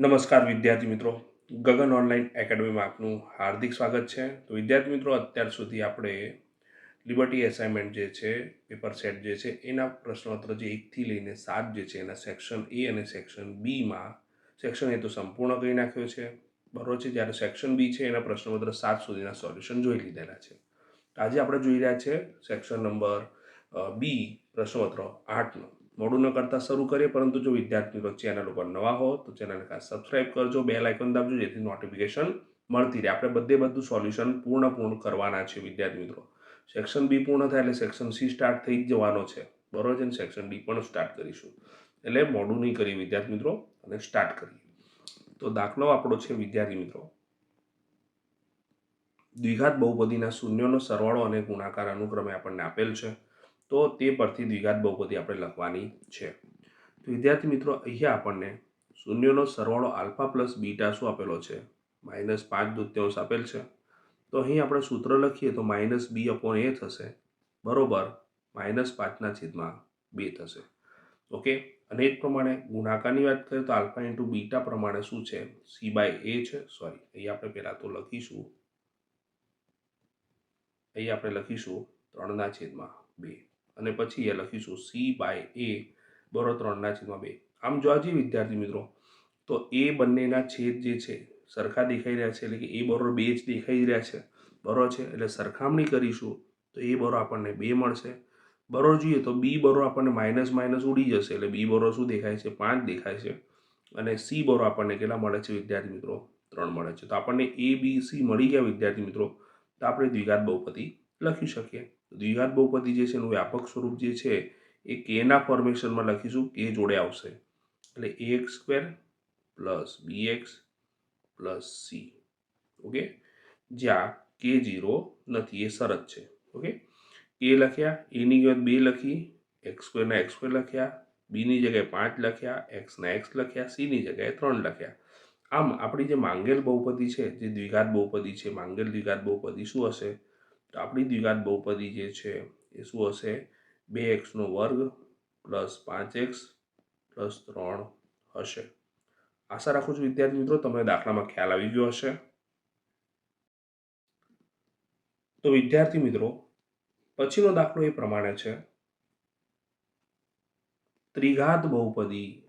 નમસ્કાર વિદ્યાર્થી મિત્રો. ગગન ઓનલાઈન એકેડમીમાં આપનું હાર્દિક સ્વાગત છે. તો વિદ્યાર્થી મિત્રો, અત્યાર સુધી આપણે લિબર્ટી એસાઇનમેન્ટ જે છે પેપર સેટ જે છે, એના પ્રશ્નોત્તર જે એકથી લઈને સાત જે છે, એના સેક્શન એ અને સેક્શન બીમાં સેક્શન એ તો સંપૂર્ણ કરી નાખ્યો છે. બરોબર છે? જ્યારે સેક્શન બી છે, એના પ્રશ્નોત્તર સાત સુધીના સોલ્યુશન જોઈ લીધેલા છે. આજે આપણે જોઈ રહ્યા છે સેક્શન નંબર બી પ્રશ્નપત્ર આઠનો. મોડું ન કરતાં શરૂ કરીએ, પરંતુ જો વિદ્યાર્થી મિત્રો ચેનલ ઉપર નવા હો તો ચેનલને ખાસ સબસ્ક્રાઇબ કરજો બે લાઇકન દાબજો, જેથી નોટિફિકેશન મળતી રહે. આપણે બધે બધું સોલ્યુશન પૂર્ણ પૂર્ણ કરવાના છે વિદ્યાર્થી મિત્રો. સેક્શન બી પૂર્ણ થાય એટલે સેક્શન સી સ્ટાર્ટ થઈ જ જવાનો છે. બરોબર છે ને? સેક્શન ડી પણ સ્ટાર્ટ કરીશું. એટલે મોડું નહીં કરીએ, વિદ્યાર્થી મિત્રો, અને સ્ટાર્ટ કરીએ. તો દાખલો આપણો છે, વિદ્યાર્થી મિત્રો. દ્વિઘાત બહુપદીના શૂન્યોનો સરવાળો અને ગુણાકાર અનુક્રમે આપણને આપેલ છે. તો તે પરથી દ્વિઘાત બહુપદી આપણે લખવાની છે. તો વિદ્યાર્થી મિત્રો, અહીંયા આપણને શૂન્યનો સરવાળો આલ્ફા પ્લસ બીટા શું આપેલો છે? માઇનસ પાંચ દૂત્યાંશ આપેલ છે. તો અહીં આપણે સૂત્ર લખીએ તો માઇનસ બી અપોન એ થશે. બરોબર, માઇનસ પાંચના છેદમાં બે થશે. ઓકે? અને એ જ પ્રમાણે ગુણાકારની વાત કરીએ તો આલ્ફા ઇન્ટુ બીટા પ્રમાણે શું છે? સી બાય એ છે. સોરી અહીં આપણે પહેલાં તો લખીશું. અહીં આપણે લખીશું ત્રણના છેદમાં બે. અને પછી એ લખીશું સી બાય એ બરો ત્રણના છેદમાં બે. આમ જોવા જઈએ વિદ્યાર્થી મિત્રો, તો એ બંનેના છેદ જે છે, સરખા દેખાઈ રહ્યા છે એટલે કે એ બરોબર બે જ દેખાઈ રહ્યા છે. બરો છે? એટલે સરખામણી કરીશું તો એ બરો આપણને બે મળશે. બરો જોઈએ તો બી બરો આપણને માઇનસ માઇનસ ઉડી જશે એટલે બી બરો શું દેખાય છે? પાંચ દેખાય છે. અને સી બરો આપણને કેટલા મળે છે વિદ્યાર્થી મિત્રો? ત્રણ મળે છે. તો આપણને એ બી સી મળી ગયા વિદ્યાર્થી મિત્રો. તો આપણે દ્વિઘાત બહુપતી લખી શકીએ. દ્વિઘાત બહુપદી જે છે એનું વ્યાપક સ્વરૂપ જે છે એ કેના ફોર્મેશનમાં લખીશું કે જોડે આવશે. એટલે a x square plus b x plus c okay જ્યાં કે જીરો નથી, એ શરત છે. ઓકે એ લખ્યા એની કિંમત બે લખી એક્સ સ્ક્વેરના એક્સ સ્ક્વેર લખ્યા બીની જગ્યાએ પાંચ લખ્યા એક્સના એક્સ લખ્યા સીની જગ્યાએ ત્રણ લખ્યા. આમ આપણી જે માંગેલ બહુપદી છે, જે દ્વિઘાત બહુપદી છે, માંગેલ દ્વિઘાત બહુપદી શું હશે? આપણી દ્વિઘાત બહુપદી જે છે એ શું હશે? બે એક્સનો વર્ગ પ્લસ પાંચ એક્સ પ્લસ ત્રણ હશે. આશા રાખું છું વિદ્યાર્થી મિત્રો તમને દાખલામાં ખ્યાલ આવી ગયો હશે. તો વિદ્યાર્થી મિત્રો, પછીનો દાખલો એ પ્રમાણે છે. ત્રિઘાત બહુપદી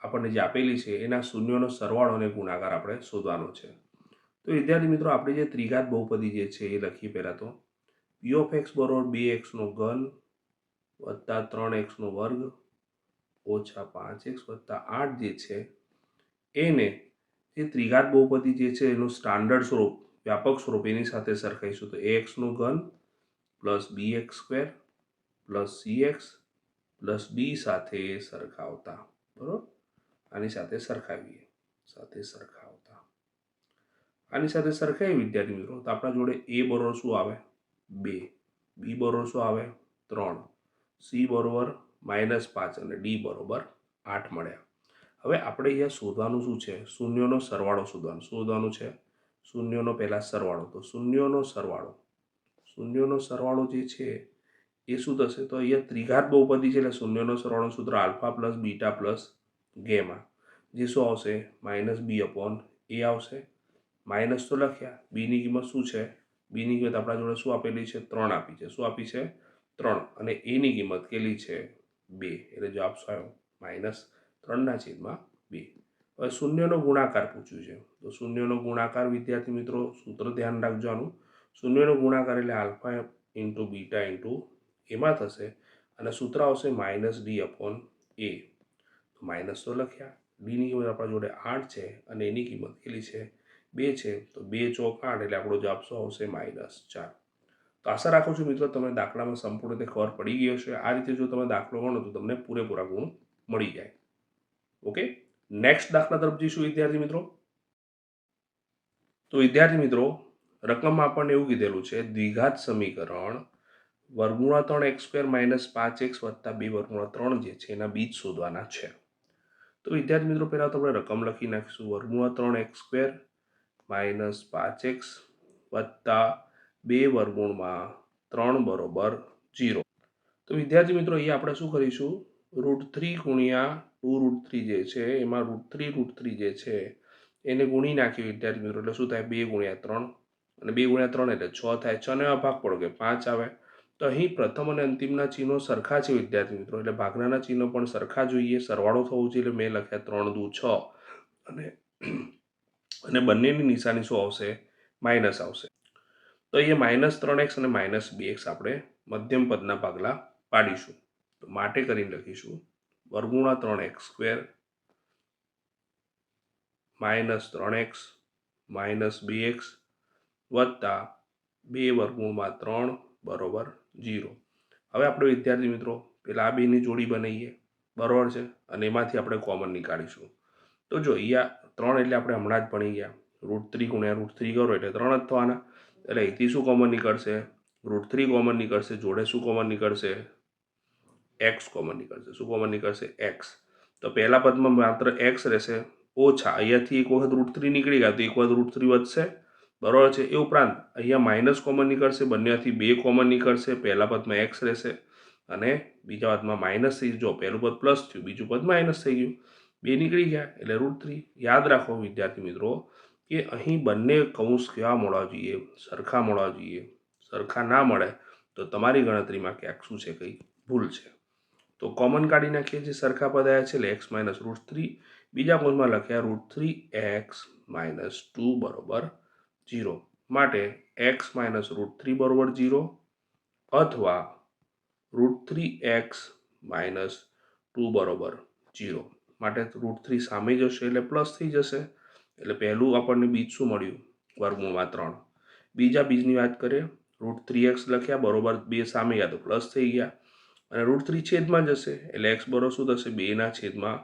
આપણને જે આપેલી છે એના શૂન્યોનો સરવાળો અને ગુણાકાર આપણે શોધવાનો છે. તો વિદ્યાર્થી મિત્રો, આપણે જે ત્રિઘાત બહુપદી જે છે એ લખીએ પહેલાં તો. પી ઓફ એક્સ બરોબર બે એક્સનો ઘન વત્તા ત્રણ એક્સનો વર્ગ ઓછા પાંચ એક્સ વત્તા આઠ જે છે એને જે ત્રિઘાત બહુપદી જે છે એનું સ્ટાન્ડર્ડ સ્વરૂપ, વ્યાપક સ્વરૂપ એની સાથે સરખાઈશું તો એ એક્સનું ઘન plus b x square plus c x plus b સાથે સરખાવતા. બરાબર? આની સાથે સરખાવીએ. સાથે સરખાવતા આની સાથે સરખાઈ વિદ્યાર્થી મિત્રો? તો આપણા જોડે એ બરોબર શું આવે? બે. બી બરોબર શું આવે? ત્રણ. સી બરોબર માઇનસ પાંચ અને ડી બરોબર આઠ મળ્યા. હવે આપણે અહીંયા શોધવાનું શું છે? શૂન્યનો સરવાળો શોધવાનું. શોધવાનું છે શૂન્યનો પહેલાં સરવાળો. તો શૂન્યનો સરવાળો. શૂન્યનો સરવાળો જે છે એ શું થશે? તો અહીંયા ત્રિઘાત બહુપદી છે એટલે શૂન્યનો સરવાળો સૂત્ર alpha plus beta plus gamma. જે શું આવશે? માઇનસ બી અપોન એ આવશે. માઇનસ તો લખ્યા. બીની કિંમત શું છે? બીની કિંમત આપણા જોડે શું આપેલી છે? ત્રણ આપી છે. શું આપી છે? ત્રણ. અને એની કિંમત કેટલી છે? બે. એટલે જવાબ શું આવ્યો? માઇનસ ત્રણના છેદમાં બે. હવે શૂન્યનો ગુણાકાર પૂછ્યું છે. તો શૂન્યનો ગુણાકાર, વિદ્યાર્થી મિત્રો, સૂત્ર ધ્યાન રાખજો શૂન્યનો ગુણાકાર એટલે આલ્ફા ઇન્ટુ બીટા ઇન્ટુ એમાં થશે અને સૂત્ર આવશે માઇનસ ડી અપોન એ. તો માઇનસ તો લખ્યા. ડીની કિંમત આપણા જોડે આઠ છે અને એની કિંમત કેટલી છે? બે છે, તો બે ચોક આઠ એટલે આપણો જવાબ શું આવશે? માઇનસ ચાર. તો આશા રાખું છું મિત્રો તમે દાખલામાં સંપૂર્ણ રીતે ખબર પડી ગઈ હશે. આ રીતે જો તમે દાખલો ગણો તો તમને પૂરેપૂરા ગુણ મળી જાય. ઓકે? નેક્સ્ટ દાખલા તરફ જઈશું વિદ્યાર્થી મિત્રો. તો વિદ્યાર્થી મિત્રો, રકમમાં આપણને એવું કીધેલું છે, દ્વિઘાત સમીકરણ વર્ગુણા ત્રણ એક્સ સ્ક્વેર માઇનસ પાંચ એક્સ વત્તા બે વર્ગુણા ત્રણ જે છે, એના બીજ શોધવાના છે. તો વિદ્યાર્થી મિત્રો, પહેલાં તો આપણે રકમ લખી નાખીશું. વર્ગુણા ત્રણ એક્સ સ્ક્વેર માઇનસ પાંચ એક્સ વત્તા બે વર્ગુણમાં ત્રણ બરોબર જીરો તો વિદ્યાર્થી મિત્રો, અહીંયા આપણે શું કરીશું? રૂટ થ્રી ગુણ્યા ટુ રૂટ થ્રી જે છે, એમાં રૂટ થ્રી રૂટ થ્રી જે છે, એને ગુણી નાખ્યું વિદ્યાર્થી મિત્રો. એટલે શું થાય? બે ગુણ્યા ત્રણ. અને બે ગુણ્યા ત્રણ એટલે છ થાય. છ ને આ ભાગ પડો કે પાંચ આવે. તો અહીં પ્રથમ અને અંતિમના ચિહ્નો સરખા છે વિદ્યાર્થી મિત્રો. એટલે ભાગનાના ચિહ્નો પણ સરખા જોઈએ. સરવાળો થવો જોઈએ. એટલે મેં લખ્યા ત્રણ દુ છ. અને અને બંનેની નિશાની શું આવશે? માઇનસ આવશે. તો અહીંયા માઇનસ ત્રણ એક્સ અને માઇનસ બે એક્સ આપણે મધ્યમ પદના ભાગલા પાડીશું. તો માટે કરીને લખીશું, વર્ગુણા ત્રણ એક્સ સ્ક્વેર માઇનસ ત્રણ એક્સ માઇનસ બે એક્સ વત્તા બે વર્ગુણમાં ત્રણ બરોબર જીરો હવે આપણે વિદ્યાર્થી મિત્રો, પેલા આ બેની જોડી બનાવીએ. બરોબર છે? અને એમાંથી આપણે કોમન નીકાળીશું. તો જો અહીંયા ત્રણ એટલે આપણે હમણાં જ ભણી ગયા. રૂટ થ્રી ગુણ્યા રૂટ થ્રી કરો એટલે ત્રણ જ થવાના. એટલે અહીંથી શું કોમન નીકળશે? રૂટ થ્રી કોમન નીકળશે, જોડે શું કોમન નીકળશે? એક્સ કોમન નીકળશે. શું કોમન નીકળશે? એક્સ તો પહેલા પદમાં માત્ર એક્સ રહેશે. ઓછા, અહીંયાથી એક વખત રૂટ થ્રી નીકળી ગયા તો એક વખત રૂટ થ્રી વધશે. બરાબર છે? એ ઉપરાંત અહીંયા માઇનસ કોમન નીકળશે, બંનેથી બે કોમન નીકળશે. પહેલા પદમાં એક્સ રહેશે. અને બીજા પદમાં માઇનસ થઈ જો પહેલું પદ પ્લસ થયું, બીજું પદ માઇનસ થઈ ગયું. બે નીકળી ગયા એટલે રૂટ થ્રી. યાદ રાખો વિદ્યાર્થી મિત્રો કે અહીં બંને કૌંસ કેવા મળવા જોઈએ? સરખા મળવા જોઈએ? સરખા ના મળે તો તમારી ગણતરીમાં ક્યાંક શું છે? કંઈ ભૂલ છે. તો કોમન કાઢી નાખીએ જે સરખા પદ આવ્યા છે એટલે એક્સ માઇનસ રૂટ થ્રી બીજા કૌંસમાં લખ્યા root three x minus two બરોબર જીરો માટે એક્સ માઇનસ રૂટ થ્રી બરોબર જીરો અથવા root three x minus two બરોબર જીરો માટે રૂટ થ્રી સામે જશે એટલે પ્લસ થઈ જશે. એટલે પહેલું આપણને બીજ શું મળ્યું? વર્ગમૂળમાં ત્રણ. બીજા બીજની વાત કરીએ રૂટ થ્રી એક્સ લખ્યા, બરોબર બે સામે ગયા તો પ્લસ થઈ ગયા. અને રૂટ થ્રી છેદમાં જશે, એટલે એક્સ બરો શું થશે? બેના છેદમાં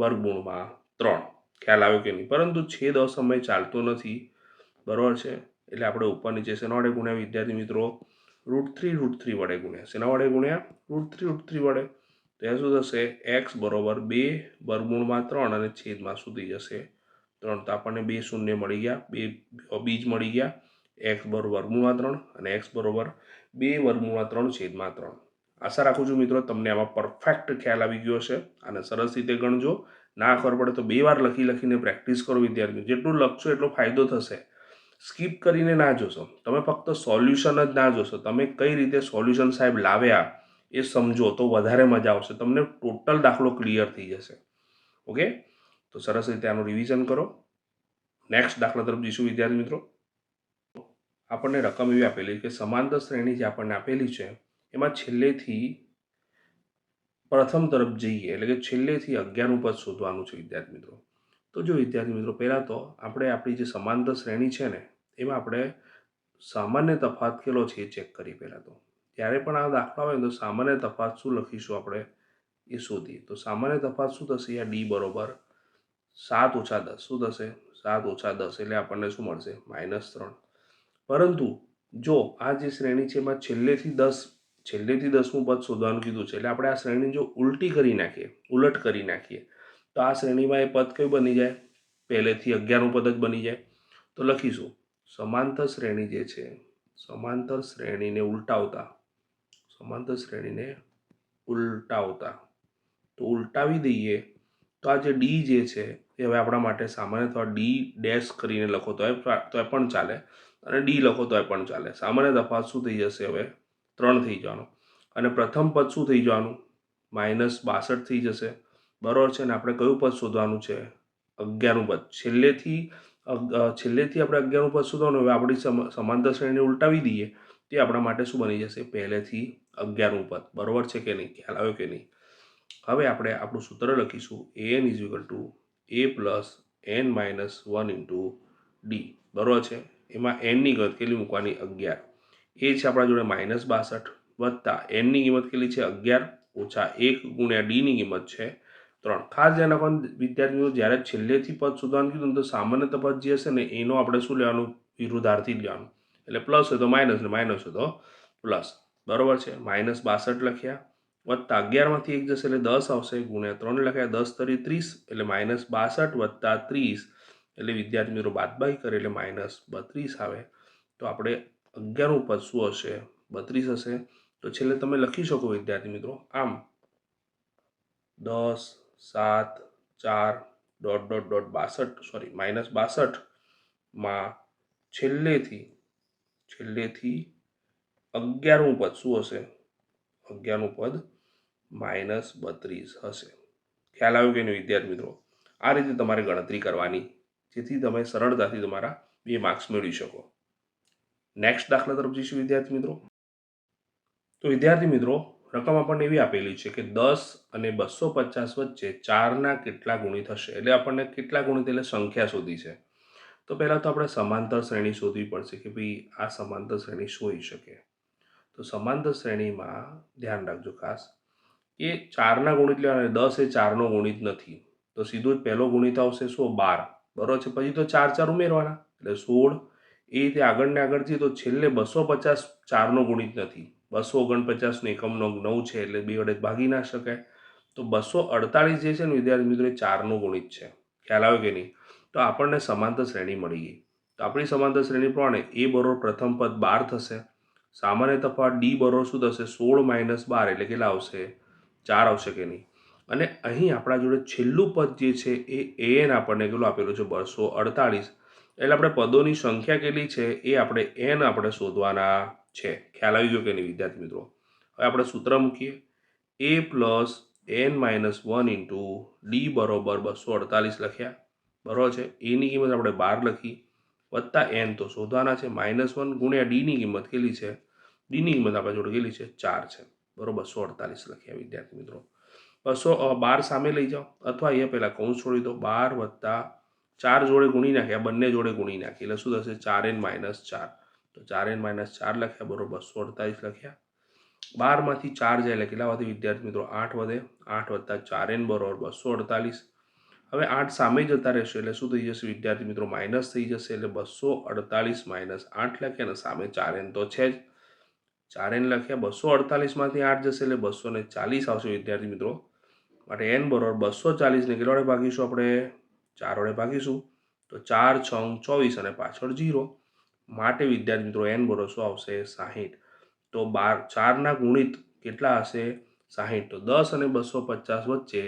વર્ગમૂળમાં ત્રણ. ખ્યાલ આવ્યો કે નહીં? પરંતુ છેદ અસમય ચાલતો નથી. બરાબર છે? એટલે આપણે ઉપર નીચે શેના વડે ગુણ્યા? વિદ્યાર્થી મિત્રો રૂટ થ્રી રૂટ થ્રી વડે ગુણ્યા. શેના વડે ગુણ્યા? રૂટ થ્રી રૂટ થ્રી વડે. તો એ શું થશે? એક્સ બરોબર બે વર્ગમૂળમાં ત્રણ અને છેદમાં સુધી જશે. ત્રણ તો આપણને બે શૂન્ય મળી ગયા. બે બીજ મળી ગયા. એક્સ બરોબર વર્ગમૂળમાં ત્રણ અને એક્સ બરોબર બે વર્ગમૂળમાં ત્રણ, છેદમાં ત્રણ. આશા રાખું છું મિત્રો તમને આમાં પરફેક્ટ ખ્યાલ આવી ગયો છે અને સરસ રીતે ગણજો. ના ખબર પડે તો બે વાર લખી લખીને પ્રેક્ટિસ કરો વિદ્યાર્થીઓ. જેટલું લખશો એટલો ફાયદો થશે. સ્કીપ કરીને ના જોશો. તમે ફક્ત સોલ્યુશન જ ના જોશો. તમે કઈ રીતે સોલ્યુશન સાહેબ લાવ્યા? એ સમજો તો વધારે મજા આવશે. તમને ટોટલ દાખલો ક્લિયર થઈ જશે. ઓકે તો સરસ રીતે આનું રિવિઝન કરો. નેક્સ્ટ દાખલા તરફ જઈશું, વિદ્યાર્થી મિત્રો. આપણને રકમ એવી આપેલી કે સમાંતર શ્રેણી જે આપણને આપેલી છે, એમાં છેલ્લેથી પ્રથમ તરફ જઈએ, એટલે કે છેલ્લેથી અગિયારનું પદ શોધવાનું છે, વિદ્યાર્થી મિત્રો. તો જો વિદ્યાર્થી મિત્રો, પહેલાં તો આપણે આપણી જે સમાંતર શ્રેણી છે ને, એમાં આપણે સામાન્ય તફાત કેટલો છે એ ચેક કરી પહેલાં તો. જ્યારે પણ આ દાખલો આવે તો સામાન્ય તફાત શું લખીશું આપણે? એ શોધીએ. તો સામાન્ય તફાત શું થશે? આ ડી બરોબર સાત ઓછા દસ. શું થશે? સાત ઓછા દસ. એટલે આપણને શું મળશે? માઇનસ ત્રણ. પરંતુ જો આ જે શ્રેણી છે એમાં છેલ્લેથી દસ, છેલ્લેથી દસમું પદ શોધવાનું કીધું છે, એટલે આપણે આ શ્રેણી જો ઉલટી કરી નાખીએ, ઉલટ કરી નાખીએ, તો આ શ્રેણીમાં એ પદ કયું બની જાય? પહેલેથી અગિયારનું પદ જ બની જાય. તો લખીશું. સમાંતર શ્રેણી જે છે, સમાંતર શ્રેણીને ઉલટાવતા સમાંતર શ્રેણીને ઉલટાવતા. તો ઉલટાવી દઈએ તો આ જે ડી જે છે એ હવે આપણા માટે સામાન્ય અથવા ડી ડેશ કરીને લખો તો તો એ પણ ચાલે અને ડી લખો તો એ પણ ચાલે. સામાન્ય તફાત શું થઈ જશે હવે? ત્રણ થઈ જવાનું. અને પ્રથમ પદ શું થઈ જવાનું? માઇનસ બાસઠ થઈ જશે. બરાબર છે ને? આપણે કયું પદ શોધવાનું છે? અગિયારનું પદ. છેલ્લેથી છેલ્લેથી આપણે અગિયારનું પદ શોધવાનું. હવે આપણી સમાંતર શ્રેણીને ઉલટાવી દઈએ. તે આપણા માટે શું બની જશે? પહેલેથી અગિયારનું પદ. બરાબર છે કે નહીં? ખ્યાલ આવ્યો કે નહીં? હવે આપણે આપણું સૂત્ર લખીશું. A n is equal to a plus n minus one into d બરાબર છે? એમાં એનની કિંમત કેટલી મૂકવાની? અગિયાર. એ છે આપણા જોડે માઇનસ બાસઠ વત્તા એનની કિંમત કેટલી છે? અગિયાર ઓછા એક ગુણ્યા ડીની કિંમત છે ત્રણ. ખાસ ધ્યાન રાખવાનું વિદ્યાર્થીઓ, જ્યારે છેલ્લેથી પદ શોધવાનું કીધું તો સામાન્ય તફાત જે હશે ને, એનો આપણે શું લેવાનું? વિરુદ્ધાર્થી લેવાનું. એટલે પ્લસ હોય તો માઇનસ ને માઇનસ હોય તો પ્લસ બરાબર છે? માઇનસ બાસઠ લખ્યા, વત્તા અગિયારમાંથી એક જશે એટલે દસ આવશે, ગુણ્યા ત્રણ લખ્યા, દસ તરી ત્રીસ, એટલે માઇનસ બાસઠ વત્તા ત્રીસ, એટલે વિદ્યાર્થી મિત્રો બાદબાઈ કરે એટલે માઇનસ બત્રીસ આવે. તો આપણે અગિયારનું પદ શું હશે? બત્રીસ હશે. તો છેલ્લે તમે લખી શકો વિદ્યાર્થી મિત્રો, આમ. દસ, સાત, ચાર, ડોટ ડોટ ડોટ, બાસઠ, સોરી માઇનસ બાસઠમાં છેલ્લેથી છેલ્લેથી અગિયારમું પદ શું હશે? અગિયારમું પદ માઇનસ બત્રીસ હશે. ખ્યાલ આવ્યો કે નહીં વિદ્યાર્થી મિત્રો? આ રીતે તમારે ગણતરી કરવાની, જેથી તમે સરળતાથી તમારા બે માર્ક્સ મેળવી શકો. નેક્સ્ટ દાખલા તરફ જઈશું વિદ્યાર્થી મિત્રો. તો વિદ્યાર્થી મિત્રો, રકમ આપણને એવી આપેલી છે કે દસ અને બસો પચાસ વચ્ચે ચારના કેટલા ગુણિત હશે એટલે આપણને કેટલા ગુણિત એટલે સંખ્યા શોધી છે. તો પહેલાં તો આપણે સમાંતર શ્રેણી શોધવી પડશે કે ભાઈ આ સમાંતર શ્રેણી શું હોઈ શકે? તો સમાંતર શ્રેણીમાં ધ્યાન રાખજો ખાસ. કે ચારના ગુણિત લેવાના દસ એ ચારનો ગુણિત નથી. તો સીધું જ પહેલો ગુણિત આવશે સો બાર. બરોબર છે? પછી તો ચાર ચાર ઉમેરવાના. એટલે સોળ. એ રીતે આગળ ને આગળ તો છેલ્લે બસો પચાસ ચારનો ગુણિત નથી. બસો ઓગણપચાસનો એકમનો નવ છે એટલે બે વડે ભાગી ના શકાય. તો બસો અડતાળીસ જે છે ને વિદ્યાર્થી મિત્રો, એ ચારનો ગુણિત છે. ખ્યાલ આવે કે નહીં? તો આપણને સમાંતર શ્રેણી મળી ગઈ તો આપણી સમાંતર શ્રેણી પ્રમાણે એ બરોબર પ્રથમ પદ બાર થશે. સામાન્ય તફાવત ડી બરોબર શું થશે? સોળ માઇનસ બાર એટલે કેટલા આવશે? ચાર આવશે કે નહીં? અને અહીં આપણા જોડે છેલ્લું પદ જે છે એ એન આપણને કેટલું આપેલું છે? બસો અડતાળીસ. એટલે આપણે પદોની સંખ્યા કેટલી છે? એ આપણે એન આપણે શોધવાના છે. ખ્યાલ આવી ગયો કે નહીં વિદ્યાર્થી મિત્રો? હવે આપણે સૂત્ર મૂકીએ. A plus n minus one into d બરોબર બસો અડતાલીસ લખ્યા. બરોબર છે? એની કિંમત આપણે બાર લખી. વત્તા એન તો શોધવાના છે માઇનસ વન ગુણ્યા ડીની કિંમત કેટલી છે? ડીની કિંમત આપણા જોડે કેટલી છે? ચાર છે. બરોબર, સો અડતાલીસ લખ્યા વિદ્યાર્થી મિત્રો. બસો બાર સામે લઈ જાઓ. અથવા અહીંયા પહેલાં કૌંસ છોડી દો. બાર વત્તા ચાર જોડે ગુણી નાખ્યા બંને જોડે ગુણી નાખી. એટલે શું થશે? ચાર એન માઇનસ ચાર. તો ચાર એન માઇનસ ચાર લખ્યા. બરોબર બસો અડતાલીસ લખ્યા. બારમાંથી ચાર જાય એટલે કેટલા વધે વિદ્યાર્થી મિત્રો? આઠ વધે. આઠ વત્તા ચાર એન બરોબર બસો અડતાલીસ. હવે આઠ સામે જતા રહેશે એટલે શું થઈ જશે? વિદ્યાર્થી મિત્રો માઇનસ થઈ જશે એટલે બસો અડતાલીસ માઇનસ આઠ લખ્યા અને સામે ચાર એન તો છે જ. ચાર એન લખ્યા, બસો અડતાલીસમાંથી આઠ જશે એટલે બસો ને ચાલીસ આવશે વિદ્યાર્થી મિત્રો. માટે એન બરોબર બસો ચાલીસને કેટલા વડે ભાગીશું આપણે? ચાર વડે ભાગીશું. તો ચાર છ ચોવીસ અને પાછળ જીરો માટે વિદ્યાર્થી મિત્રો એન બરોબર શું આવશે? સાહીઠ. તો બાર, ચારના ગુણિત કેટલા હશે? સાહીઠ. તો દસ અને બસો પચાસ વચ્ચે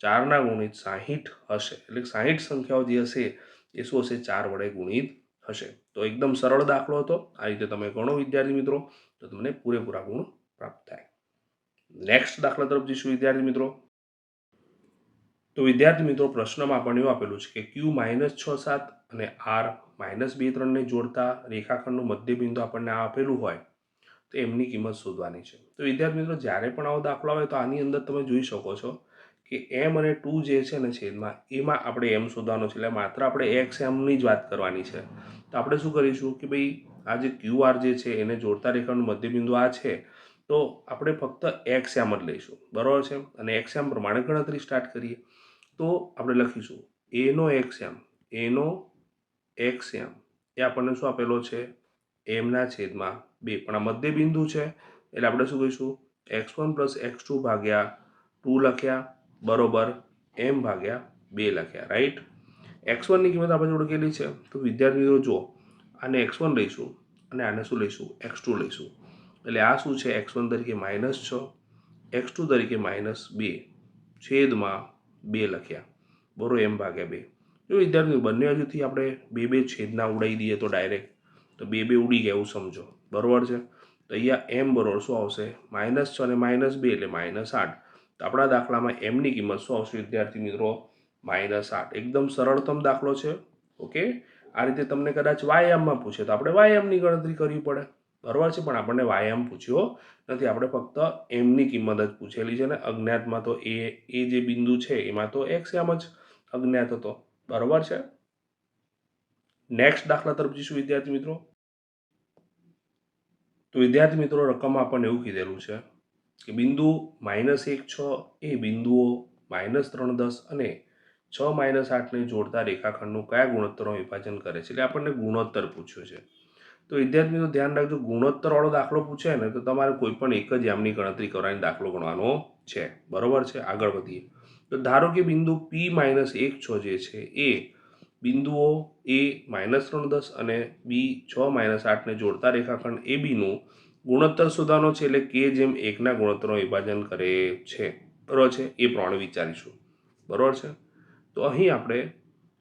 ચારના ગુણિત સાહીઠ હશે. એટલે સાહીઠ સંખ્યાઓ જે હશે, એ શું હશે? ચાર વડે ગુણિત હશે. તો એકદમ સરળ દાખલો હતો. આ રીતે તમે ગણો, વિદ્યાર્થી મિત્રો, તો તમને પૂરેપૂરા ગુણ પ્રાપ્ત થાય. નેક્સ્ટ દાખલા તરફ જઈશું, વિદ્યાર્થી મિત્રો. તો વિદ્યાર્થી મિત્રો, પ્રશ્નમાં આપણને એવું આપેલું છે કે ક્યુ માઇનસ છ સાત અને આર માઇનસ બે ત્રણને જોડતા રેખાખંડનું મધ્યબિંદુ આપણને આ આપેલું હોય, તો એમની કિંમત શોધવાની છે. તો વિદ્યાર્થી મિત્રો, જ્યારે પણ આવો દાખલો આવે, તો આની અંદર તમે જોઈ શકો છો કે એમ અને ટુ જે છે ને છેદમાં, એમાં આપણે એમ શોધવાનો છે. એટલે માત્ર આપણે એક્સ એમની જ વાત કરવાની છે. તો આપણે શું કરીશું કે ભાઈ, આ જે ક્યુ આર જે છે, એને જોડતા રેખાનું મધ્યબિંદુ આ છે. તો આપણે ફક્ત એક્સ એમ જ લઈશું. બરાબર છે? અને એક્સ એમ પ્રમાણે ગણતરી સ્ટાર્ટ કરીએ. તો આપણે લખીશું એનો એક્સ એમ એનો એક્સ એમ એ આપણને શું આપેલો છે? એમના છેદમાં બે. પણ આ મધ્યબિંદુ છે. એટલે આપણે શું કહીશું x one plus x two ભાગ્યા ટુ લખ્યા. બરોબર એમ ભાગ્યા બે લખ્યા રાઈટ એક્સ વનની કિંમત આપણે જોડે કેટલી છે? તો વિદ્યાર્થી જુઓ, આને એક્સ વન લઈશું અને આને શું લઈશું? એક્સ ટુ લઈશું. એટલે આ શું છે? એક્સ વન તરીકે માઇનસ છ એક્સ ટુ તરીકે માઇનસ બે, છેદમાં બે લખ્યા. બરો એમ ભાગ્યા બે. જો વિદ્યાર્થીઓ, બંને હજુથી આપણે બે બે છેદના ઉડાવી દઈએ તો ડાયરેક્ટ તો બે બે ઉડી ગયા એવું સમજો. બરોબર છે? તો અહીંયા એમ બરોબર શું આવશે? માઇનસ છ અને માઇનસ બે એટલે માઇનસ આઠ. તો આપણા દાખલામાં એમની કિંમત શું આવશે વિદ્યાર્થી મિત્રો? માઇનસ આઠ. એકદમ સરળતમ દાખલો છે. ઓકે? આ રીતે તમને કદાચ વાયામમાં પૂછે તો આપણે વાયામની ગણતરી કરવી પડે. બરોબર છે? પણ આપણને વાયામ પૂછ્યો નથી. આપણે ફક્ત એમની કિંમત જ પૂછેલી છે ને અજ્ઞાતમાં તો એ એ જે બિંદુ છે એમાં તો એક્સ એમ જ અજ્ઞાત હતો. બરાબર છે? નેક્સ્ટ દાખલા તરફ જઈશું વિદ્યાર્થી મિત્રો. તો વિદ્યાર્થી મિત્રો રકમ આપણને એવું કીધેલું છે. કે બિંદુ માઇનસ એક છ એ બિંદુઓ માઇનસ ત્રણ દસ અને છ માઇનસ આઠને જોડતા રેખાખંડનું કયા ગુણોત્તરમાં વિભાજન કરે છે? એટલે આપણને ગુણોત્તર પૂછ્યો છે. તો વિદ્યાર્થી મિત્રો ધ્યાન રાખજો, ગુણોત્તરવાળો દાખલો પૂછે ને તો તમારે કોઈ પણ એક જ એમની ગણતરી કરવાની દાખલો ગણવાનો છે. બરોબર છે? આગળ વધીએ. તો ધારો કે બિંદુ પી માઇનસ એક છ જે છે એ બિંદુઓ એ માઇનસ ત્રણ દસ અને બી છ માઇનસ આઠને જોડતા રેખાખંડ એ બીનું ગુણોત્તર શોધવાનો છે એટલે કે જેમ એકના ગુણોત્તરનું વિભાજન કરે છે. બરાબર છે? એ પ્રમાણે વિચારીશું. બરાબર છે? તો અહીં આપણે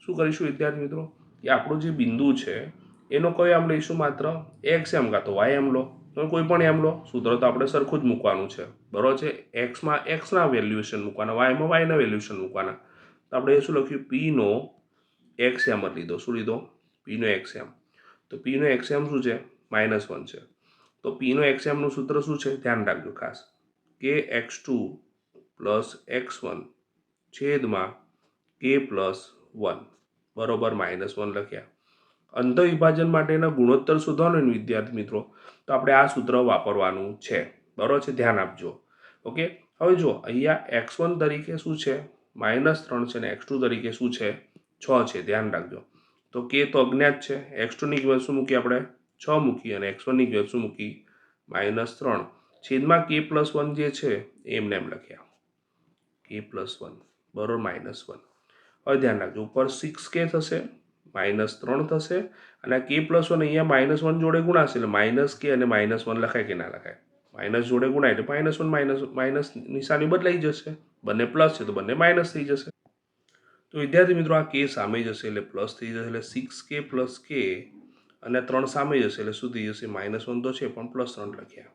શું કરીશું વિદ્યાર્થી મિત્રો? કે આપણું જે બિંદુ છે, એનો કયો આમ લઈશું માત્ર એક્સ એમ કાં તો વાય એમ લો. તમે કોઈ પણ એમ લો. સૂત્ર તો આપણે સરખું જ મૂકવાનું છે. બરાબર છે? એક્સમાં એક્સના વેલ્યુએશન મૂકવાના વાયમાં વાયના વેલ્યુએશન મૂકવાના. તો આપણે શું લખ્યું? પીનો એક્સ એમ લીધો. શું લીધો? પીનો એક્સ એમ તો પીનો એક્સ એમ શું છે? માઇનસ વન છે. તો પીનો એક્સએમનું સૂત્ર શું છે? ધ્યાન રાખજો ખાસ. K x two plus x one છેદમાં કે પ્લસ વન બરોબર માઇનસ વન લખ્યા. અંતવિભાજન માટેના ગુણોત્તર શોધવાનો વિદ્યાર્થી મિત્રો, તો આપણે આ સૂત્ર વાપરવાનું છે. બરોબર છે? ધ્યાન આપજો. ઓકે? હવે જો અહીંયા એક્સ વન તરીકે શું છે? માઇનસ ત્રણ છે ને એક્સ ટુ તરીકે શું છે? છ છે. ધ્યાન રાખજો. તો કે તો અજ્ઞાત છે. એક્સ ટુની કિંમત શું મૂકી આપણે? છ મૂકી અને એક્સ વનની વેલ્યુ મૂકી? માઇનસ ત્રણ. છેદમાં કે પ્લસ વન જે છે, એમને એમ લખ્યા. કે પ્લસ વન, બરોબર માઇનસ વન. હવે ધ્યાન રાખજો, ઉપર સિક્સ કે થશે માઇનસ ત્રણ થશે, અને કે પ્લસ વન અહીંયા માઇનસ વન જોડે ગુણાશે, એટલે માઇનસ કે અને માઇનસ વન લખાય કે ના લખાય? માઇનસ જોડે ગુણાય, એટલે માઇનસ વન માઇનસ માઇનસ નિશાની બદલાઈ જશે. બંને પ્લસ છે, તો બંને માઇનસ થઈ જશે. તો વિદ્યાર્થી મિત્રો, આ કે સામે જશે, એટલે પ્લસ થઈ જશે, એટલે સિક્સ કે પ્લસ કે અને ત્રણ સામે જશે એટલે થઈ જશે. માઇનસ વન તો છે, પણ પ્લસ ત્રણ લખ્યા.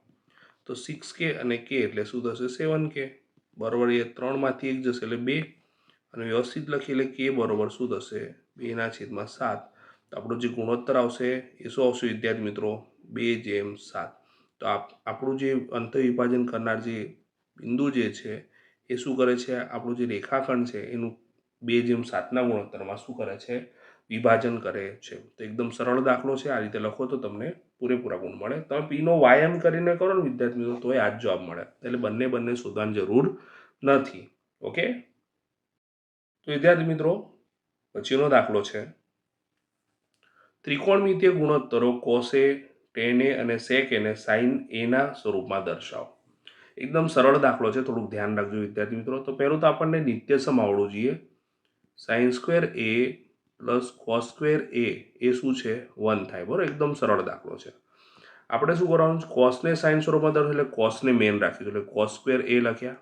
તો સિક્સ કે અને કે એટલે શું થશે? સેવન કે. બરોબર, એ ત્રણમાંથી એક જશે એટલે બે. અને વ્યવસ્થિત લખી એટલે કે બરોબર શું થશે? બેના છેદમાં સાત. તો આપણો જે ગુણોત્તર આવશે, એ શું આવશે વિદ્યાર્થી મિત્રો? બે જેમ સાત. તો આપ, આપણું જે અંત વિભાજન કરનાર જે બિંદુ જે છે, એ શું કરે છે? આપણું જે રેખાખંડ છે, એનું બે જેમ સાતના ગુણોત્તરમાં શું કરે છે? વિભાજન કરે છે. તો એકદમ સરળ દાખલો છે. આ રીતે લખો તો તમને પૂરેપૂરા ગુણ મળે. તમે પીનો વાયમ કરીને કરો ને વિદ્યાર્થી મિત્રો તોય આ જ જવાબ મળે. એટલે બંને બંને શોધવાની જરૂર નથી. ઓકે? તો વિદ્યાર્થી મિત્રો, પછીનો દાખલો છે. ત્રિકોણમિતીય ગુણોત્તરો કોસે, ટેન એ અને સેક એને સાઇન એના સ્વરૂપમાં દર્શાવો. એકદમ સરળ દાખલો છે. થોડુંક ધ્યાન રાખજો વિદ્યાર્થી મિત્રો. તો પહેલું તો આપણને નિત્ય આવડવું જોઈએ. Sine square a plus cos square a એ શું છે? વન થાય. બરાબર? એકદમ સરળ દાખલો છે. આપણે શું કરવાનું છે? કોસને સાઇન સ્વરૂપમાં દર્શાવ એટલે કોસને મેન રાખ્યું એટલે કોસ સ્ક્વેર એ લખ્યા.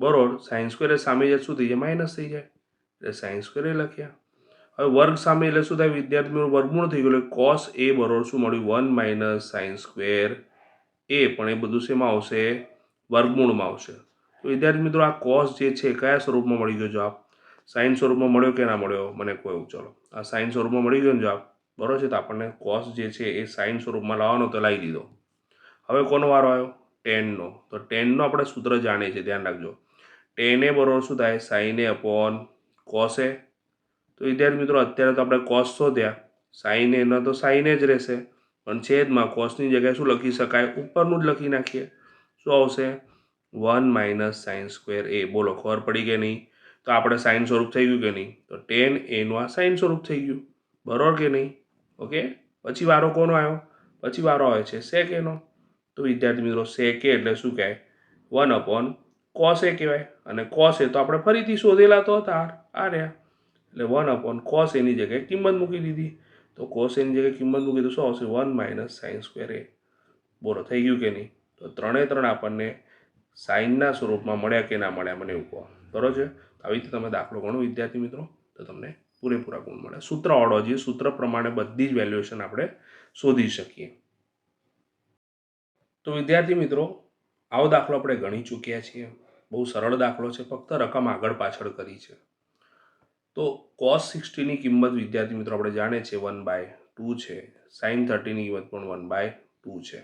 બરોબર? સાઇન સ્ક્વેર એ સામે જાય, શું થઈ જાય? માઇનસ થઈ જાય. એટલે સાઇન સ્ક્વેર એ લખ્યા. હવે વર્ગ સામે એટલે શું થાય? વિદ્યાર્થીનું વર્ગમૂળ થઈ ગયું. એટલે કોસ એ બરોબર શું મળ્યું? One minus sine square a. પણ એ બધું શેમાં આવશે? વર્ગમૂળમાં આવશે. તો વિદ્યાર્થી મિત્રો, આ કોસ જે છે, કયા સ્વરૂપમાં મળી ગયો જવાબ? સાઇન સ્વરૂપમાં મળ્યો કે ના મળ્યો, મને કોઈ ચલો. આ સાઇન સ્વરૂપમાં મળી ગયો ને જવાબ, બરોબર છે, તો આપણને કોસ જે છે એ સાઇન સ્વરૂપમાં લાવવાનો તો લાવી દીધો. હવે કોનો વારો આવ્યો? ટેનનો તો ટેનનો આપણે સૂત્ર જાણીએ છીએ, ધ્યાન રાખજો. ટેન બરોબર શું થાય? સાઈને અપોન કોસે તો વિદ્યાર્થી મિત્રો, અત્યારે તો આપણે કોસ શોધ્યા. સાઈને એના તો સાઈને જ રહેશે. પણ છેદમાં કોસની જગ્યાએ શું લખી શકાય? ઉપરનું જ લખી નાખીએ. શું આવશે? One minus sine square a બોલો, ખબર પડી કે નહીં? તો આપણે સાઇન સ્વરૂપ થઈ ગયું કે નહીં? તો ટેન એનું આ સાઇન સ્વરૂપ થઈ ગયું. બરોબર કે નહીં? ઓકે? પછી વારો કોનો આવ્યો? પછી વારો આવે છે સેક એનો. તો વિદ્યાર્થી મિત્રો સેકે એટલે શું કહેવાય? વન અપોન કોસ કહેવાય. અને કોસ તો આપણે ફરીથી શોધેલા તો હતા. આ રહ્યા. એટલે વન અપોન કોસ એની જગ્યાએ કિંમત મૂકી દીધી. તો કોસ એની જગ્યાએ કિંમત મૂકી તો શું આવશે? One minus sine square a બોલો થઈ ગયું કે નહીં? તો ત્રણે ત્રણ આપણને સાઇનના સ્વરૂપમાં મળ્યા કે ના મળ્યા મને એવું કહો. બરોબર છે? આવી રીતે તમે દાખલો ગણો, વિદ્યાર્થી મિત્રો, તો તમને પૂરેપૂરા ગુણ મળે. સૂત્ર ઓળો જે, સૂત્ર પ્રમાણે બધી જ વેલ્યુએશન આપણે શોધી શકીએ. તો વિદ્યાર્થી મિત્રો, આવો દાખલો આપણે ગણી ચૂક્યા છીએ. બહુ સરળ દાખલો છે, ફક્ત રકમ આગળ પાછળ કરી છે. તો કોસ સિક્સટીની કિંમત વિદ્યાર્થી મિત્રો આપણે જાણે છે વન બાય ટુ છે. સાઇન થર્ટીની કિંમત પણ વન બાય ટુ છે.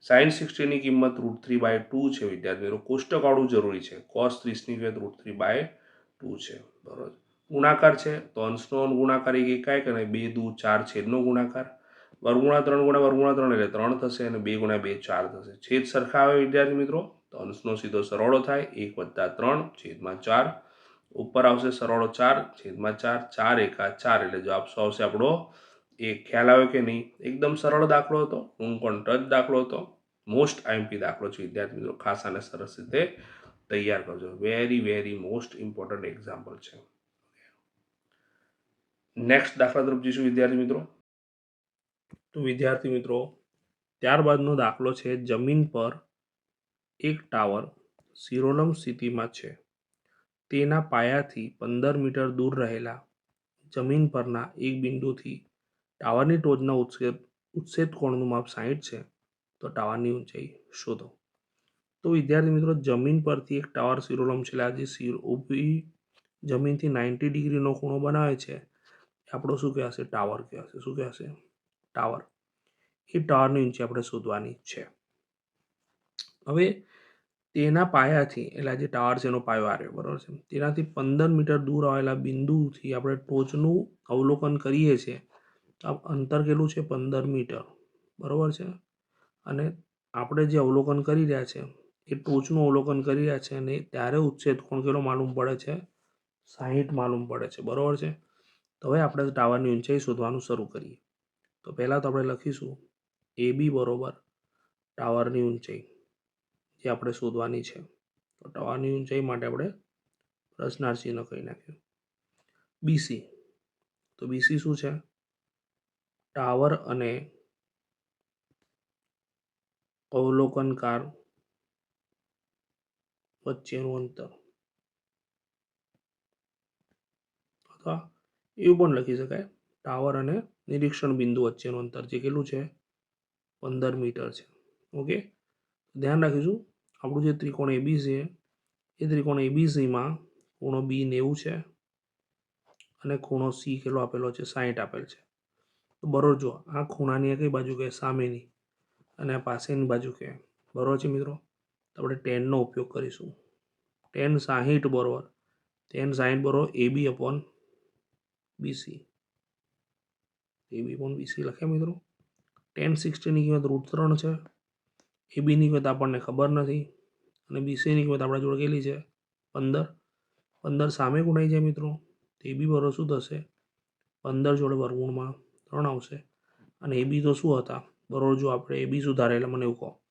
સાઇન સિક્સટીની કિંમત રૂટ થ્રી બાય ટુ છે વિદ્યાર્થી મિત્રો. કોષ્ટકવાળું જરૂરી છે. કોસ ત્રીસની કિંમત રૂટ થ્રી બાય ટુ છે, બરોબર. ગુણાકાર છે, તો અંશનો ગુણાકાર એક એકાએક અને બે દુ ચાર છેદનો ગુણાકાર. વર્ગુણા ત્રણ ગુણા વર્ગુણા ત્રણ એટલે ત્રણ થશે અને બે ગુણ્યા બે ચાર થશે. છેદ સરખા આવે વિદ્યાર્થી મિત્રો? તો અંશનો સીધો સરવાળો થાય. એક વત્તા ત્રણ છેદમાં ચાર. ઉપર આવશે સરવાળો ચાર, છેદમાં ચાર ચાર એકા ચાર એટલે જવાબ શું આવશે આપણો? એક. ખ્યાલ આવ્યો કે નહીં? એકદમ સરળ દાખલો હતો. હું પણ ટચ દાખલો હતો. મોસ્ટ આઈએમપી દાખલો છે વિદ્યાર્થી મિત્રો. ખાસ અને સરસ રીતે તૈયાર કરજો. Very very most important example છે. નેક્સ્ટ દાખલા તરફ જઈશું વિદ્યાર્થી મિત્રો. તો વિદ્યાર્થી મિત્રો, ત્યારબાદનો દાખલો છે, જમીન પર એક ટાવર સિરોલમ સ્થિતિમાં છે. તેના પાયાથી પંદર મીટર દૂર રહેલા જમીન પરના એક બિંદુથી ટાવરની ટોચના ઉત્સેદ ઉત્સેદ કોણનું માપ સાહીઠ છે. તો ટાવરની ઊંચાઈ શોધો. તો વિદ્યાર્થી મિત્રો, જમીન પરથી એક ટાવર શિરોલમ છે. આ જે શિર ઊભી જમીનથી નાઇન્ટી ડિગ્રીનો ખૂણો બનાવે છે આપણો શું કહેવાશે? ટાવર કહેવાશે. શું કહેવાશે? ટાવર. એ ટાવરની ઊંચી આપણે શોધવાની છે. હવે તેના પાયાથી, એટલે જે ટાવર છે એનો પાયો આવ્યો બરાબર છે? તેનાથી પંદર મીટર દૂર આવેલા બિંદુથી આપણે ટોચનું અવલોકન કરીએ છીએ. તો અંતર કેટલું છે? પંદર મીટર. બરાબર છે? અને આપણે જે અવલોકન કરી રહ્યા છે એ ટોચનું અવલોકન કરી રહ્યા છે અને ત્યારે ઉચ્છેદ કોણ કેટલો માલુમ પડે છે, સાહીઠ માલુમ પડે છે. બરાબર છે? તો હવે આપણે ટાવરની ઊંચાઈ શોધવાનું શરૂ કરીએ. તો પહેલાં તો આપણે લખીશું એ બી બરોબર ટાવરની ઊંચાઈ, જે આપણે શોધવાની છે. તો ટાવરની ઊંચાઈ માટે આપણે પ્રશ્નાર્થ ચિહ્ન કહી નાખ્યું. બીસી તો બીસી શું છે? ટાવર અને અવલોકનકાર વચ્ચેનું અંતર અથવા એવું પણ લખી શકાય. ટાવર અને નિરીક્ષણ બિંદુ વચ્ચેનું અંતર જે કેટલું છે? પંદર મીટર છે. ઓકે ધ્યાન રાખીશું. આપણું જે ત્રિકોણ એબી છે, એ ત્રિકોણ એબીસીમાં ખૂણો બી નેવું છે અને ખૂણો સી કેટલો આપેલો છે? સાહીઠ આપેલ છે. તો બરોબર જો આ ખૂણાની કઈ બાજુ કહે સામેની. અને આ પાસેની બાજુ કહે બરોબર છે મિત્રો? તો આપણે ટેનનો ઉપયોગ કરીશું. ટેન સાહીઠ બરોબર. ટેન સાહીઠ બરોબર A B upon BC A B upon BC લખ્યા મિત્રો. ટેન સિક્સટીની કિંમત રૂટ ત્રણ છે. એ બીની કિંમત આપણને ખબર નથી. અને બીસીની કિંમત આપણા જોડે કેટલી છે? પંદર. પંદર સામે ગુણાઈ જાય મિત્રો. તો બી બરોબર શું થશે? પંદર જોડે વર્ગુણમાં ત્રણ આવશે. અને એ બી તો શું હતા? બરોબર, જો આપણે એ બી સુધારે એટલે મને એવું કહો.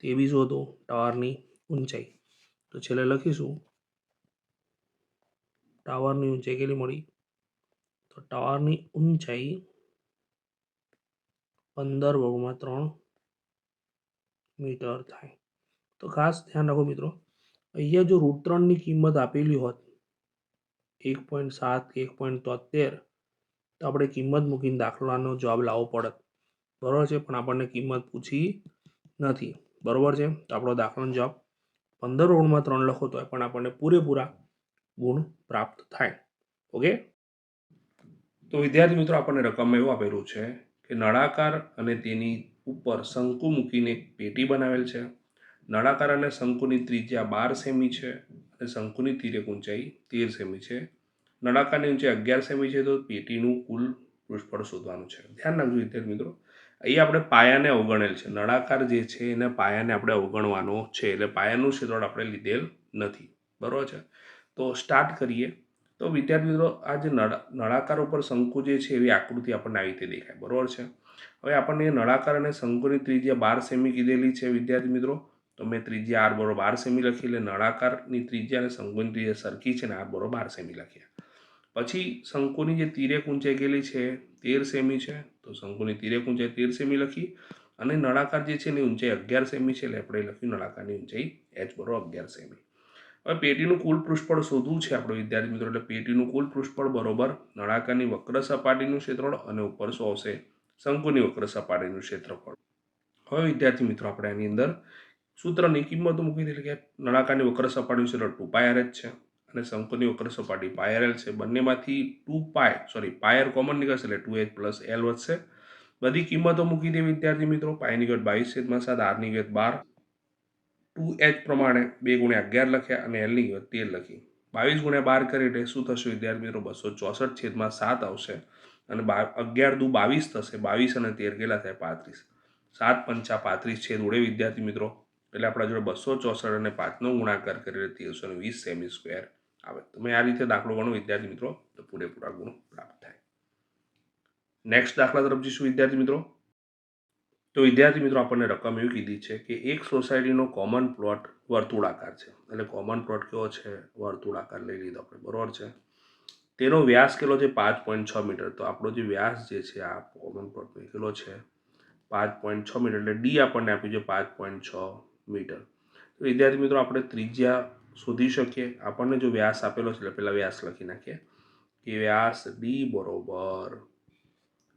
તો શોધો, ટાવરની ઊંચાઈ. તો છેલ્લે લખીશું. ટાવરની ઊંચાઈ કેટલી મળી? તો ટાવરની ઊંચાઈ પંદર વર્ગમાં ત્રણ મીટર થાય. તો ખાસ ધ્યાન રાખો મિત્રો, અહીંયા જો રૂટ ત્રણની કિંમત આપેલી હોત, એક પોઈન્ટ સાત એક પોઈન્ટ તોતેર, તો આપણે કિંમત મૂકીને દાખલાનો જવાબ લાવવો પડત. બરાબર છે, પણ આપણને કિંમત પૂછી નથી. બરાબર છે? તો આપણો દાખલાનો જવાબ પંદર ઓળમાં ત્રણ લખો તો પણ આપણને પૂરેપૂરા ગુણ પ્રાપ્ત થાય. ઓકે? તો વિદ્યાર્થી મિત્રો, આપણને રકમ એવું આપેલું છે કે નળાકાર અને તેની ઉપર શંકુ મૂકીને એક પેટી બનાવેલ છે. નળાકાર અને શંકુની ત્રિજ્યા બાર સેમી છે અને શંકુની તીરેક ઊંચાઈ તેર સેમી છે. નળાકારની ઊંચાઈ અગિયાર સેમી છે તો પેટીનું કુલ પૃષ્ઠફળ શોધવાનું છે. ધ્યાન રાખજો વિદ્યાર્થી મિત્રો અહીં આપણે પાયાને અવગણેલ છે. નળાકાર જે છે એને પાયાને આપણે અવગણવાનો છે. એટલે પાયાનું ક્ષેત્રફળ આપણે લીધેલ નથી. બરાબર છે? તો સ્ટાર્ટ કરીએ. તો વિદ્યાર્થી મિત્રો, આ જે નળા, નળાકાર ઉપર શંકુ જે છે એવી આકૃતિ આપણને આવી રીતે દેખાય. બરાબર છે? હવે આપણને નળાકાર અને શંકુની ત્રિજ્યા બાર સેમી કીધેલી છે વિદ્યાર્થી મિત્રો. તો મેં ત્રિજ્યા આર બરોબર બાર સેમી લખી. એટલે નળાકારની ત્રિજ્યા અને શંકુની ત્રિજ્યા સરખી છે ને આર બરોબર બાર સેમી લખ્યા. પછી શંકુની જે તીરે ઊંચાઈ ગયેલી છે, તેર સેમી છે, તો શંકુની તીરે ઊંચાઈ તેર સેમી લખી અને નળાકાર જે છે એની ઊંચાઈ અગિયાર સેમી છે, એટલે આપણે લખ્યું નળાકારની ઊંચાઈ એચ બરોબર અગિયાર સેમી. હવે પેટીનું કુલ પૃષ્ઠફળ શોધવું છે આપણે વિદ્યાર્થી મિત્રો, એટલે પેટીનું કુલ પૃષ્ઠફળ બરોબર નળાકારની વક્ર સપાટીનું ક્ષેત્રફળ અને ઉપર શું આવશે? શંકુની વક્ર સપાટીનું ક્ષેત્રફળ. હવે વિદ્યાર્થી મિત્રો, આપણે આની અંદર સૂત્રની કિંમત મૂકી દીધી કે નળાકારની વક્ર સપાટીનું ક્ષેત્ર ટુ પાય આર છે. અને શંકુની વક્ર સપાટી. પાયર એલ છે. બંનેમાંથી two pi sorry pi r common નીકળશે એટલે ટુ એચ પ્લસ એલ વધશે. બધી કિંમતો મૂકી દે વિદ્યાર્થી મિત્રો. પાયની ગત બાવીસ છેદમાં સાત આરની કિંમત બાર. ટુ એચ પ્રમાણે બે ગુણ્યા અગિયાર લખ્યા અને એલની કિંમત તેર લખી. બાવીસ ગુણ્યા બાર કરી એટલે શું થશે વિદ્યાર્થી મિત્રો? બસો ચોસઠ છેદમાં સાત આવશે. અને બા, અગિયાર દુ બાવીસ થશે. બાવીસ અને તેર કેટલા થાય? પાંત્રીસ. સાત પંચા પાંત્રીસ છેદ ઉડે વિદ્યાર્થી મિત્રો. એટલે આપણા જોડે બસો ચોસઠ અને પાંચનો ગુણાકાર કરીએ તેરસો ને વીસ સેમી સ્ક્વેર. આવે. તમે આ રીતે દાખલો ગણો, વિદ્યાર્થી મિત્રો, તો પૂરેપૂરા ગુણ પ્રાપ્ત થાય. નેક્સ્ટ દાખલા તરફ જઈશું, વિદ્યાર્થી મિત્રો. તો વિદ્યાર્થી મિત્રો, આપણને રકમ એવી કીધી છે કે એક સોસાયટીનો કોમન પ્લોટ વર્તુળાકાર છે. એટલે કોમન પ્લોટ કેવો છે? વર્તુળાકાર લઈ લીધો આપણે. બરોબર છે? તેનો વ્યાસ કેટલો છે? પાંચ પોઈન્ટ છ મીટર. તો આપણો જે વ્યાસ જે છે, આ કોમન પ્લોટનો કેટલો છે? પાંચ પોઈન્ટ છ મીટર. એટલે ડી આપણને આપ્યું છે પાંચ પોઈન્ટ છ મીટર. તો વિદ્યાર્થી મિત્રો, આપણે ત્રિજ્યા શોધી શકીએ. આપણને જો વ્યાસ આપેલો છે એટલે પહેલાં વ્યાસ લખી નાખીએ. કે વ્યાસ ડી બરોબર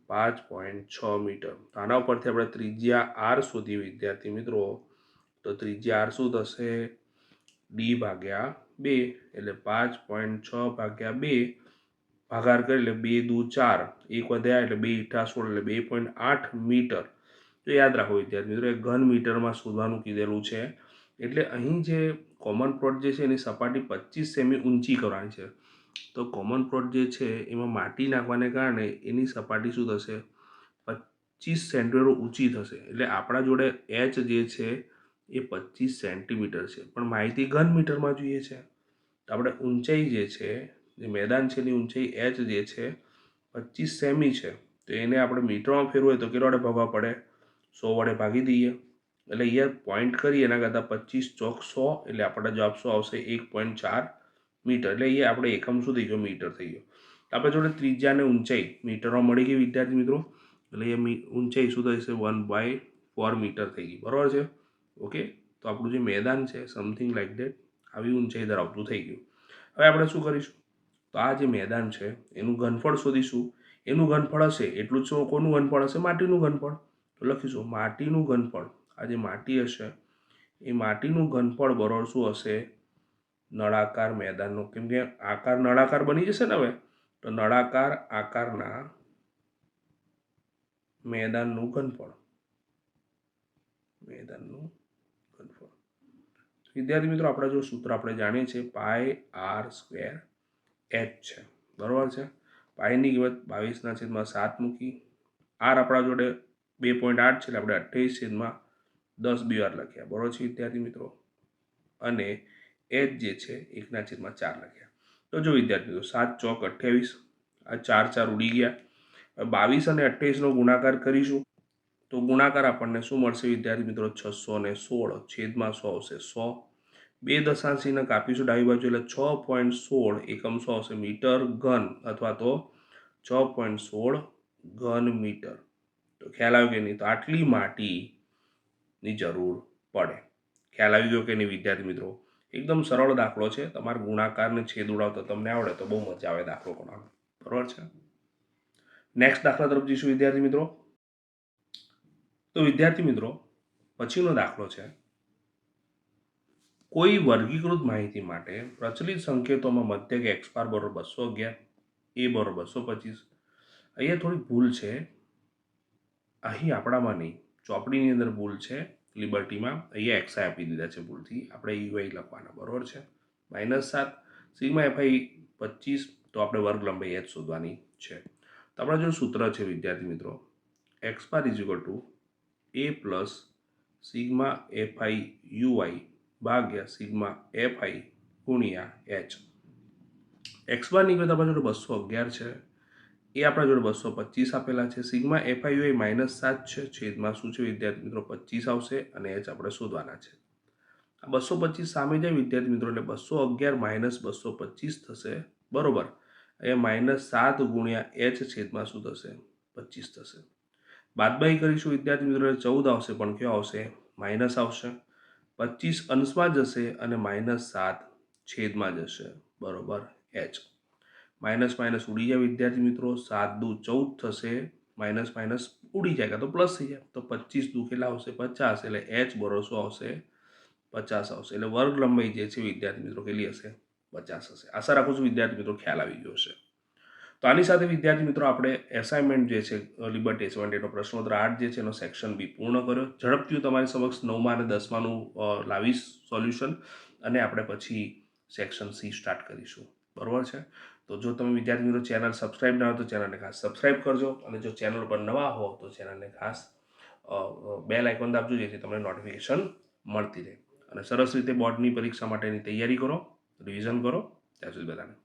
પાંચ પોઈન્ટ છ મીટર. આના ઉપરથી આપણે ત્રિજ્યા આર શોધી વિદ્યાર્થી મિત્રો. તો ત્રિજ્યા આર શું થશે? ડી ભાગ્યા બે. એટલે પાંચ પોઈન્ટ છ ભાગ્યા બે ભાગાર કરી એટલે બે દુ ચાર. એક વધ્યા એટલે બે ઈઠા સોળ એટલે બે પોઈન્ટ આઠ મીટર. તો યાદ રાખો વિદ્યાર્થી મિત્રો, એ ઘન મીટરમાં શોધવાનું કીધેલું છે. એટલે અહીં જે કોમન પ્લોટ જે છે એની સપાટી પચીસ સેમી ઊંચી કરવાની છે. તો કોમન પ્લોટ જે છે એમાં માટી નાખવાને કારણે એની સપાટી શું થશે? પચીસ સેન્ટીમીટર ઊંચી થશે. એટલે આપણા જોડે એચ જે છે એ પચીસ સેન્ટીમીટર છે. પણ માહિતી ઘન મીટરમાં જોઈએ છે. તો આપણે ઊંચાઈ જે છે, જે મેદાન છે એની ઊંચાઈ એચ જે છે, પચીસ સેમી છે. તો એને આપણે મીટરમાં ફેરવું હોય તો કેટલા વડે ભાગવા પડે? સો વડે ભાગી દઈએ. એટલે અહીંયા પોઈન્ટ કરીએ, એના કરતાં પચીસ ચોક સો, એટલે આપણા જવાબ શું આવશે? એક પોઈન્ટ ચાર મીટર. એટલે એ આપણે એકમ શું થઈ ગયો? મીટર થઈ ગયો. આપણે જોડે ત્રિજ્યાને ઊંચાઈ. મીટરમાં મળી ગઈ વિદ્યાર્થી મિત્રો. એટલે એ ઊંચાઈ શું થશે વન બાય ફોર મીટર થઈ ગઈ. બરાબર છે? ઓકે? તો આપણું જે મેદાન છે સમથિંગ લાઈક દેટ આવી ઊંચાઈ ધરાવતું થઈ ગયું. હવે આપણે શું કરીશું? તો આ જે મેદાન છે, એનું ઘનફળ શોધીશું. એનું ઘનફળ હશે, એટલું જ કોનું ઘનફળ હશે? માટીનું ઘનફળ. તો લખીશું, માટીનું ઘનફળ. આ જે માટી હશે, એ માટીનું ઘનફળ બરોબર શું હશે નળાકાર મેદાનનું. કેમ કે આકાર નળાકાર બની જશે ને હવે, તો નળાકાર આકારના મેદાનનું ઘનફળ. મેદાનનું ઘનફળ. વિદ્યાર્થી મિત્રો, આપણે જો સૂત્ર આપણે જાણીએ છીએ પાય આર સ્ક્વેર એચ છે. બરાબર છે? પાયની કિંમત બાવીસના છેદમાં સાત મૂકી, આર આપણા જોડે બે પોઈન્ટ આઠ છે, એટલે આપણે અઠ્યાવીસ છેદમાં દસ બી વાર લખ્યા. બરોબર છે, વિદ્યાર્થી મિત્રો? અને એચ જે છે, એકના છેદમાં ચાર લખ્યા. તો જો વિદ્યાર્થી મિત્રો, સાત, ચોક, અઠ્યાવીસ, આ ચાર ચાર ઉડી ગયા. બાવીસ અને અઠ્યાવીસનો ગુણાકાર કરીશું. તો ગુણાકાર આપણને શું મળશે વિદ્યાર્થી મિત્રો? છસો ને સોળ, છેદમાં સો આવશે સો. બે દશાંશીને કાપીશું ડાબી બાજુ એટલે છ પોઈન્ટ સોળ એકમ સો આવશે મીટર ઘન, અથવા તો છ પોઈન્ટ સોળ ઘન મીટર. તો ખ્યાલ આવ્યો કે નહીં? તો આટલી માટીની જરૂર પડે. ખ્યાલ આવી ગયો કે નહીં વિદ્યાર્થી મિત્રો? એકદમ સરળ દાખલો છે. તમારે ગુણાકારને છેદ ઉડાવતો તમને આવડે તો બહુ મજા આવે દાખલો કરવાનો. બરાબર છે? નેક્સ્ટ દાખલા તરફ જઈશું વિદ્યાર્થી મિત્રો. તો વિદ્યાર્થી મિત્રો, પછીનો દાખલો છે. કોઈ વર્ગીકૃત માહિતી માટે પ્રચલિત સંકેતોમાં મધ્યક એક્સ બાર બરોબર બસો અગિયાર એ બરોબર બસો પચીસ. અહીંયા થોડી ભૂલ છે. અહીં આપણામાં નહીં. ચોપડીની અંદર ભૂલ છે, લિબર્ટીમાં અહીંયા એક્સઆઈ આપી દીધા છે ભૂલથી. આપણે યુઆઈ લખવાના, બરાબર છે? માઇનસ સાત સીમાં એફઆઈ પચીસ, તો આપણે વર્ગ લંબાઈ એચ શોધવાની છે. તો આપણા જો સૂત્ર છે, વિદ્યાર્થી મિત્રો x bar to a plus sigma fi ui ભાગ્યા સિગ્મા એફઆઈ ગુણ્યા એચ એક્સ બારની કિંમત આપણા જોડે બસો અગિયાર છે. એ આપણા જોડે બસો પચીસ આપેલા છે. સિગ્મા એ માઇનસ સાત છે. છેદમાં શું છે? વિદ્યાર્થી મિત્રો, પચીસ આવશે અને એચ આપણે શોધવાના છે. આ બસો પચીસ સામે જાય વિદ્યાર્થી મિત્રો, એટલે બસો અગિયાર માઇનસ બસો પચીસ થશે. બરોબર? અહીંયા માઇનસ સાત ગુણ્યા એચ છેદમાં શું થશે? પચીસ થશે. બાદબાઈ કરીશું વિદ્યાર્થી મિત્રો ચૌદ આવશે. પણ કયો આવશે? માઇનસ આવશે. પચીસ અંશમાં જશે અને માઇનસ સાત છેદમાં જશે. બરોબર? એચ. માઇનસ માઇનસ ઉડી જાય વિદ્યાર્થી મિત્રો, સાત દુ ચૌદ થશે, માઇનસ માઇનસ ઉડી જાય, કાં તો પ્લસ થઈ જાય. તો પચીસ દુ કેટલા આવશે? પચાસ, એટલે એચ બરોસો આવશે, પચાસ આવશે. એટલે વર્ગ લંબાઈ જે છે વિદ્યાર્થી મિત્રો, કેટલી હશે? પચાસ હશે. આશા રાખું છું વિદ્યાર્થી મિત્રો, ખ્યાલ આવી ગયો હશે. તો આની સાથે વિદ્યાર્થી મિત્રો, આપણે એસાઇનમેન્ટ જે છે લિબર્ટી એસવન્ટીનો પ્રશ્નોત્તર આઠ જે છે, એનો સેક્શન બી પૂર્ણ કર્યો. ઝડપથી હું તમારી સમક્ષ નવમાં અને દસમાનું લાવીશ સોલ્યુશન અને આપણે પછી સેક્શન સી સ્ટાર્ટ કરીશું. બરાબર છે? તો જો તમે વિદ્યાર્થી મિત્રો ચેનલ સબસ્ક્રાઈબ ના હોય તો ચેનલને ખાસ સબસ્ક્રાઈબ કરજો અને જો ચેનલ પર નવા હો તો ચેનલને ખાસ બેલ આઇકોન દાબજો જેથી તમને નોટિફિકેશન મળતી રહે. અને સરસ રીતે બોર્ડની પરીક્ષા માટેની તૈયારી કરો, રિવિઝન કરો. ત્યાં સુધી બધાને.